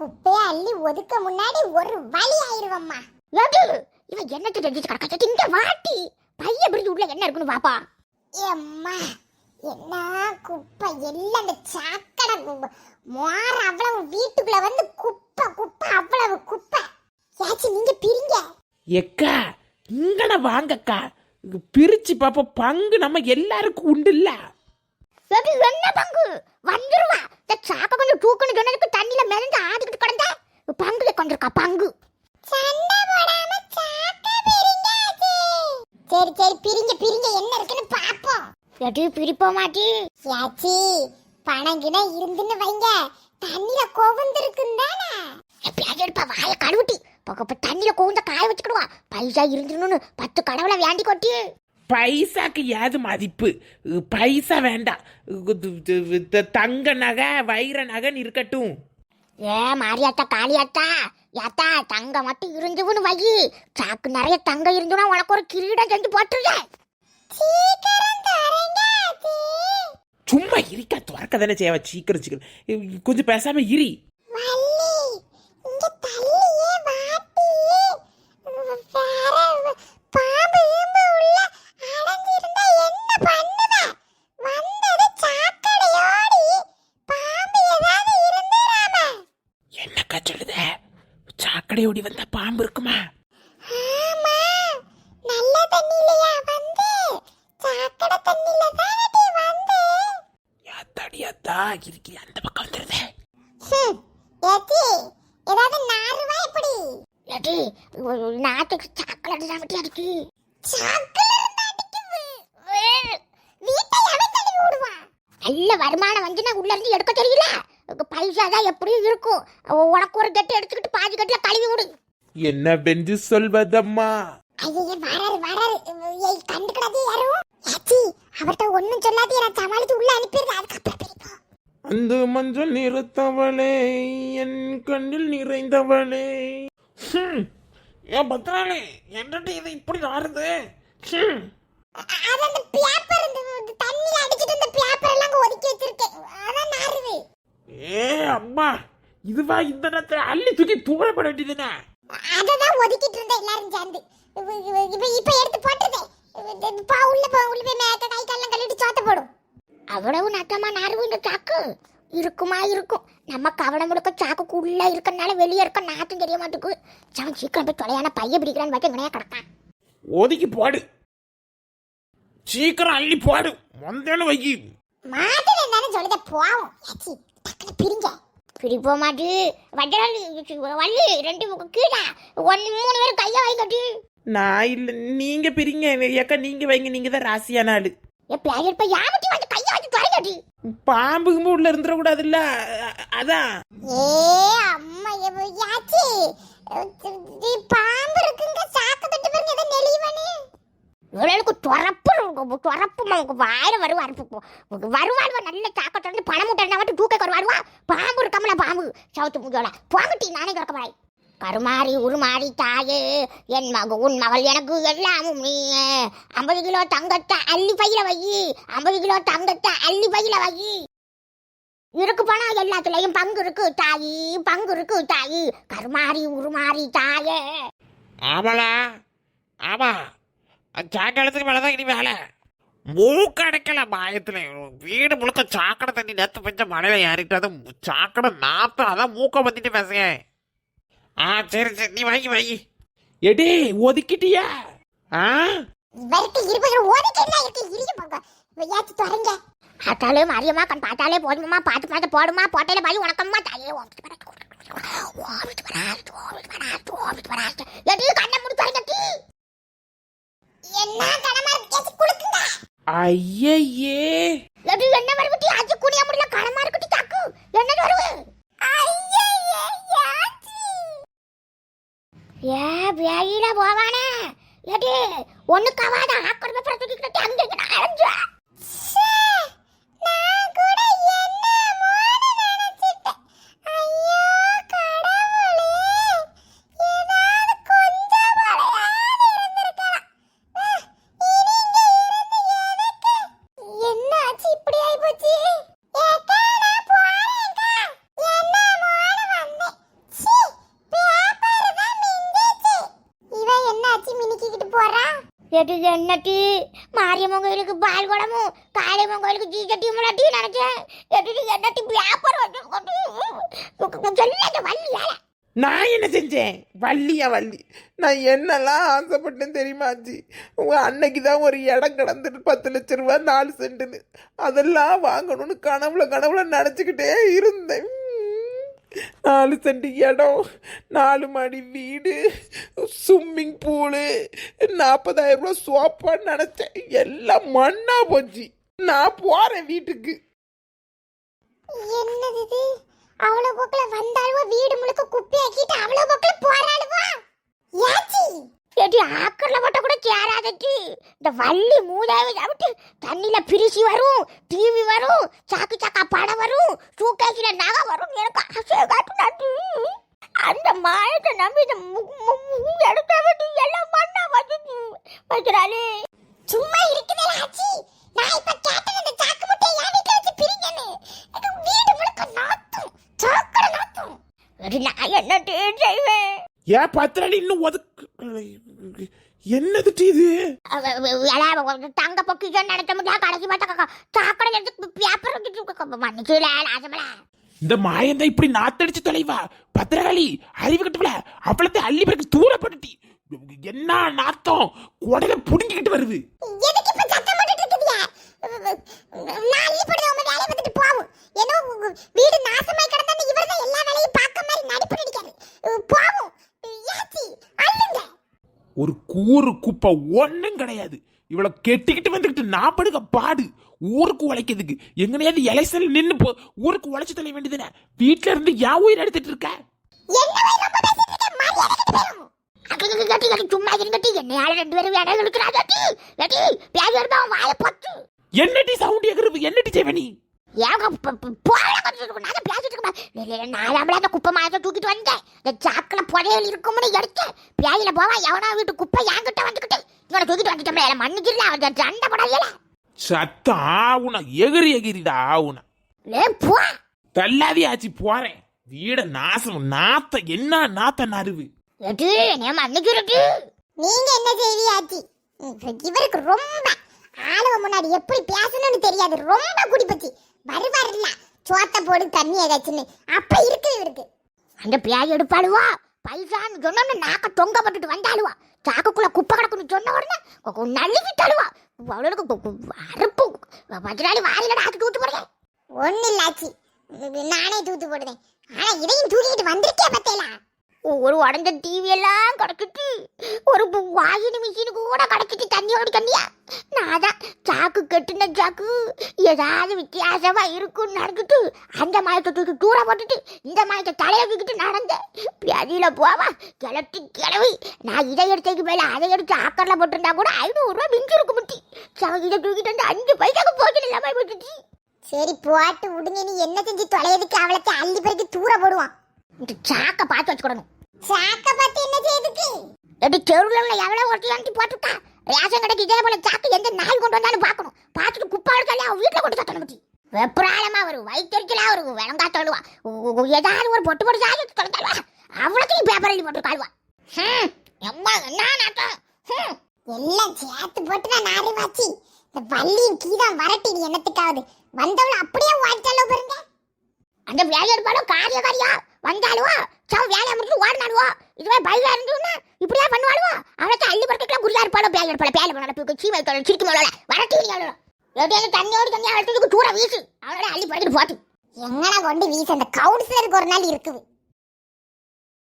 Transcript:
குப்பையை அள்ளி ஒதுக்க முன்னாடி ஒரு வழி ஆயிருவம்மா. எது? இவன் என்னத்தை செஞ்சுட்டு கிடக்கா இங்க வாட்டி. பைய பிரிஞ்சு உள்ள என்ன இருக்குன்னு பாப்பா. ஏம்மா என்ன குப்பை? எல்லாம் அந்த சாக்கடை மோர அவ்வளவு வீட்டுக்குள்ள வந்து குப்பை குப்பை அவ்வளவு குப்பை. ஏச்சி நீங்க பிரிங்க. எக்கா இங்கன வாங்கக்கா. இங்க பிரிச்சு பாப்போம். பங்கு நம்ம எல்லாருக்கும் உண்டு இல்ல எது என்ன பங்கு? வந்துருவா. இந்த சாக்க கொஞ்சம் தூக்கணும் சொன்னதுக்கு தண்ணியில மிதந்து ஆடிக்கிட்டு கிடந்த பங்குல கொண்டிருக்கா பங்கு. சரி சரி பிரிங்க பிரிங்க என்ன இருக்குன்னு பாப்போம். எது பிரிப்போ மாட்டி யாச்சி பணம் கிண இருந்துன்னு வைங்க. தண்ணியில கோவந்திருக்குன்னு தானே எப்பயாவது எடுப்பா வாய கழுவிட்டி. பக்க தண்ணியில கோந்த காய வச்சுக்கிடுவா. பைசா இருந்துருன்னு பத்து கடவுளை வேண்டி கொட்டி பைசாக்கு ஏது மதிப்பு. பைசா வேண்டாம். தங்க நகை வைர நகைன்னு இருக்கட்டும். ஏ மாரியாத்தா காளியாத்தா. யாத்தா தங்க மட்டும் இருந்துன்னு வை. சாக்கு நிறைய தங்க இருந்துனா உனக்கு ஒரு கிரீடம் செஞ்சு ஆச்சி. சும்மா இருக்கா துறக்க தானே செய்வ சீக்கிரம் சீக்கிரம். கொஞ்சம் பேசாம இரி வள்ளி, இங்க தள்ளியே வாட்டி. வேற பாம்பு கீம்பு உள்ள அடைஞ்சிருந்தா என்ன பண்ணுவ? வந்தது சாக்கடையோடி. பாம்பு ஏதாவது இருந்துராம. என்னக்கா சொல்லுத சாக்கடையோடி வந்தா பாம்பு இருக்குமா வந்து? வந்து? இருக்கி அந்த பக்கம் வந்துருதே ஏதாவது நாறுவா எப்படி ஏடி நாட்டுக்கு அடிக்கு இருந்து அடிக்குது. வீட்டை விடுவான்? நல்ல வருமானம் வந்துன்னா உள்ள இருந்து எடுக்க தெரியல பைசா தான் எப்படியும் இருக்கும் உனக்கு ஒரு கட்டு எடுத்துக்கிட்டு பாதி கட்டுல கழுவி விடு என்ன வென்று சொல்வதம்மா ஐயையே, வராரு, வராரு. ஏய், கண்டுக்கிடாதே யாரும். ஏச்சி, அவர்ட்ட ஒண்ணும் சொல்லாதே, நான் சமாளிச்சு உள்ள அனுப்பிடுறேன். அதுக்கப்புறம் பிரிப்போம். அந்த மஞ்சள் நிறத்தவளே என் கண்ணில் நிறைந்தவளே. ஏன் பத்ராளி என்னடி இது இப்படி. அ- அது அந்த பேப்பர், இந்த தண்ணியில அடிச்சிட்டு இந்த பேப்பர் எல்லாம் ஒதுக்கி வச்சிருக்கேன். ஏ அம்மா இதுவா இந்த நேரத்துல அள்ளி தூக்கி தூரப்பட வேண்டியதுனே அததான் ஒதுக்கிட்டு இருந்தேன் எல்லாரும் சேர்ந்து. இப்ப- இப்ப- எடுத்து போட்டுதே. பா, உள்ள போ, உள்ள போய் மேக்க கை காலெல்லாம் கழுவிட்டு சோத்த போடும். அவ்வளவு நறுவு இந்த சாக்கு. இருக்குமா இருக்கும். நம்ம கவனம் முழுக்க சாக்குக்குள்ள இருக்கனால வெளியே இருக்க நாட்டும் தெரிய மாட்டேங்குது அவன் சீக்கிரம் போய் தொலையான பைய பிடிக்கிறான்னு பார்த்து இங்கனையா கிடக்கான். ஒதுக்கி போடு. சீக்கிரம் அள்ளி போடு. வந்தேன்னு வை மாதிரி தானே சொல்லுத போவோம். டக்குனு பிரிங்க பிடிப்போ மாட்டு வட்டராளி வள்ளி ரெண்டு பக்கம் கீழே. ஒன்னு மூணு பேரும் கையை வாங்கிட்டு நான் இல்ல நீங்க பிரிங்க ஏக்கா நீங்க வைங்க நீங்க தான் ராசியான ஆளு. எப்ப யாமட்டி வந்து கையை வச்சு தொலைக்கட்டி பாம்பு கிம்பு உள்ள அ- அதான். ஏ அம்மா யாச்சி? பாம்பு இருக்குங்க சாக்கு தட்டு பாருங்க நெளிவனே. இவளுக்கு துறப்பு இருக்கும். துறப்பு உங்க வாயில வருவா இருப்பு வருவாள்வா நல்ல சாக்கத்தை வந்து பணம் மூட்டை மட்டும் தூக்க வருவாடுவா பாம்பு இருக்காமல பாம்பு? சவுத்து முஜோல போங்கட்டி நானே கிடக்க மாய் கருமாறி உருமாறி தாயே என் மகு உன் மகள் எனக்கு எல்லாமும் நீ ஐம்பது கிலோ தங்கத்தை அள்ளி பையில வை. ஐம்பது கிலோ தங்கத்தை அள்ளி பையில வை. இருக்கு பணம் எல்லாத்துலயும் பங்கு இருக்கு தாயி. பங்கு இருக்கு தாயி. கருமாறி உருமாறி தாயே. ஆமலா ஆமா. சாயங்காலத்துக்கு மேலதான் இனி வேலை மூக்கு மாயத்தில் வீடு முழுக்க சாக்கடை தண்ணி நேற்று பெஞ்ச மழையில ஏறிட்டு அது சாக்கடை நாத்தம் அதான் மூக்க பத்திட்டு பேசுங்க ஆ சரி சரி நீ வாங்கி வாங்கி எடி ஒதுக்கிட்டியா ஆ இவருக்கு இருபது ஓடிக்கிட்டு இருக்கு இருக்கு பாங்க யாச்சி தொடங்க பார்த்தாலே மாரியம்மா கண் பார்த்தாலே போதுமா பார்த்து பார்த்து போடுமா போட்டையில பாய் உனக்கம்மா தாயே ஓமிட்டு வரா ஓமிட்டு வரா ஓமிட்டு வரா ஓமிட்டு வரா எடி கண்ணை முடி பாருங்க டீ என்ன கடமை இருக்கு யாச்சி குடுக்குங்க ஐயே எடி என்ன வருது டீ அஜி குனிய முடியல கணமா இருக்கு டீ தாக்கு என்ன யாச்சி ஏ வேயில போவானே. எடி ஒண்ணு கவாத எது என்னட்டி மாரியம்மன் கோயிலுக்கு பால் குடமும் காளியம்மன் கோயிலுக்கு ஜீஜட்டி முன்னாடி நினைச்சேன். எது என்னட்டி வியாபாரம் சொல்ல வள்ளியா நான் என்ன செஞ்சேன்? வள்ளியா வள்ளி. நான் என்னெல்லாம் ஆசைப்பட்டேன் தெரியுமாச்சி உங்க அன்னைக்கு தான் ஒரு இடம் கிடந்துட்டு பத்து லட்ச ரூபா நாலு சென்ட்டுன்னு அதெல்லாம் வாங்கணும்னு கனவுல கனவுல நினச்சிக்கிட்டே இருந்தேன். நாலு சென்ட் இடம் நாலு மாடி வீடு ஸ்விம்மிங் பூலு நாற்பதாயிரம் ரூபா சோப்பான்னு நினச்சேன். எல்லாம் மண்ணா போச்சு. நான் போகிறேன் வீட்டுக்கு. என்னது இது? அவ்வளவு போக்குல வந்தாளுவோ வீடு முழுக்க குப்பையாக்கிட்டு அவ்வளவு போக்குல போறாளுவா யாச்சி ஏடி ஆக்கர்ல மட்டும் கூட இந்த வள்ளி மூதாவை சாப்பிட்டு தண்ணியில் பிரிச்சு வரும் டிவி வரும் சாக்கு சாக்கா படம் வரும் சூக்கேசில நகை வரும் எனக்கு ஆசையை காட்டுனாட்டி அந்த மாயத்தை நம்பி இந்த மு- எல்லாம் மண்ணா வச்சுட்டு வைக்கிறாளே. சும்மா இருக்குதே ஆச்சி நான் இப்ப கேட்டேன் இந்த சாக்கு முட்டையை என் வச்சு பிரிங்கன்னு. வீடு முழுக்க நாத்தும் சாக்கடை நாத்தும். ஒரு நான் என்ன செய்வேன்? ஏன் பத்திரடி இன்னும் ஒதுக்கு என்னது இது? தங்க பொக்கிஷன் நினைச்ச முடியாது. கடைசி பார்த்தா சாக்கடை எடுத்து பேப்பர் மன்னிச்சுல ஆசமல இந்த மாயந்தான் இப்படி நாத்தடிச்சு தொலைவா? பத்திரகாளி அறிவு கட்டுவல? அவ்வளத்தை அள்ளி பிறகு தூரப்பட்டுட்டி என்ன நாத்தம்? குடல புடுங்கிக்கிட்டு வருது எதுக்கு இப்ப சத்தம் போட்டுட்டு இருக்குதியா நான் அள்ளி போடுறது உங்க வேலையை பார்த்துட்டு போவோம் ஏன்னா உங்க வீடு நாசமாய் கிடந்தா இவர் தான் எல்லா வேலையும் பார்க்க மாதிரி நடிப்பு நடிக்காரு போவோம் யாச்சி அள்ளுங்க கூறு குப்பை ஒண்ணும் கிடையாது. இவளை கெட்டிக்கிட்டு வந்துக்கிட்டு நான் படுக பாடு. ஊருக்கு உழைக்கிறதுக்கு. எங்கனையாவது எலைசல் நின்னு போ ஊருக்கு உழைச்சு தள்ள வேண்டியதுனே வீட்டுல இருந்து என் உயிர் எடுத்துட்டு இருக்க? என்னடி சவுண்ட் எகிறது என்னடி செய்வ நீ? நான் நாலாமல அந்த குப்பை மாயத்தை தூக்கிட்டு வந்தேன் இந்த சாக்கில் புதையல் இருக்கும்னு எடுத்தேன் பேயில போவா எவனா வீட்டு குப்பை என்கிட்ட வந்துக்கிட்டு இவனை தூக்கிட்டு வந்துட்டோம் மன்னிச்சிடல அவன் சண்டை படையல சத்தம் ஆவுனா எகிரி எகிரிடா ஆவுனா ஏ போ தள்ளாதி ஆச்சு போறேன் வீட நாசம் நாத்த என்ன நாத்த நறுவு எது நீ மன்னிச்சிருட்டு நீங்க என்ன செய்வியாச்சி இவருக்கு ரொம்ப ஆளுவ முன்னாடி எப்படி பேசணும்னு தெரியாது ரொம்ப குடிப்பச்சு வருவார் இல்ல சோத்த போடு தண்ணி ஏதாச்சுன்னு. அப்ப இருக்கு இவருக்கு. அந்த பேய் எடுப்பாளுவா? பைசான்னு சொன்னோன்னு நாக்க தொங்க போட்டுட்டு வந்தாளுவா. சாக்குக்குள்ள குப்பை கிடக்குன்னு சொன்ன உடனே கொ- விட்டாளுவா அவளுக்கு அறுப்பு. பஜ்ராளி வாயிலடா ஆக்கி தூத்து போடுறேன். ஒண்ணு இல்லாச்சி நானே தூத்து போடுவேன் ஆனா இதையும் தூக்கிட்டு வந்திருக்கே பத்தேலா ஒரு உடஞ்ச டிவி எல்லாம் கிடக்குது. ஒரு வாஷிங் மிஷின் கூட கிடச்சிட்டு தண்ணியோடு தண்ணியா? நான் தான் சாக்கு கட்டுன சாக்கு ஏதாவது வித்தியாசமா இருக்குன்னு நடந்துட்டு அந்த மாயத்தை தூக்கி தூர போட்டுட்டு இந்த மாயத்தை தலையை தூக்கிட்டு நடந்தேன். பியாதியில போவா கிளட்டி கிளவி. நான் இதை எடுத்ததுக்கு மேல அதை எடுத்து ஆக்கர்ல போட்டிருந்தா கூட ஐநூறுரூவா மிஞ்சி இருக்கு முட்டி. சவ இதை தூக்கிட்டு வந்து அஞ்சு பைசாக்கு போச்சு இல்லாம போட்டுச்சு சரி போட்டு விடுங்க நீ என்ன செஞ்சு தொலையதுக்கு? அவளத்தை அள்ளி பிறகு தூர போடுவான். இந்த சாக்கை பார்த்து வச்சுக்கிடணும். சாக்க பார்த்து என்ன செய்யுதுக்கு எப்படி தெருவில் எவ்வளோ ஒருத்தி போட்டுட்டா ரேஷன் கடைக்கு இதே போல சாக்கு எந்த நாள் கொண்டு வந்தாலும் பார்க்கணும். பார்த்துட்டு குப்பாடு எடுத்தாலே அவன் வீட்டில் கொண்டு சத்தணும் பற்றி வெப்பராளமா ஒரு வயிற்றுச்சலா ஒரு விளங்கா தள்ளுவா. ஏதாவது ஒரு பொட்டு பொட்டு சாதி தொலைத்தாளுவா அவ்வளோத்தையும் பேப்பர் எழுதி போட்டு கால்வா எம்மா என்ன நாட்டம் எல்லாம் சேர்த்து போட்டு நான் நாரி வாச்சி இந்த வள்ளியும் கீதான் வரட்டி நீ என்னத்துக்காவது. வந்தவள அப்படியே வாழ்த்தாலோ பாருங்க அந்த வேலையோடு எடுப்பாலும் காரிய காரியா வந்தாலுவா சவ வேலையை முடிச்சு ஓடினாலுவா இதுவே பையா இருந்துன்னா இப்படியே பண்ணுவாளுவா அவளுக்கு அள்ளி பறக்கலாம் குருதா இருப்பாளோ? பேய் எடுப்பாளோ பேல பண்ணாலும் சீமை தொழில் சிரிக்கும் போல வரட்டி நீ அவ்வளோ தண்ணியோடு தண்ணியாக அழுத்ததுக்கு தூர வீசு. அவளோட அள்ளி பறக்கிட்டு போட்டு எங்கன்னா கொண்டு வீசு? அந்த கவுன்சிலருக்கு ஒரு நாள் இருக்குது.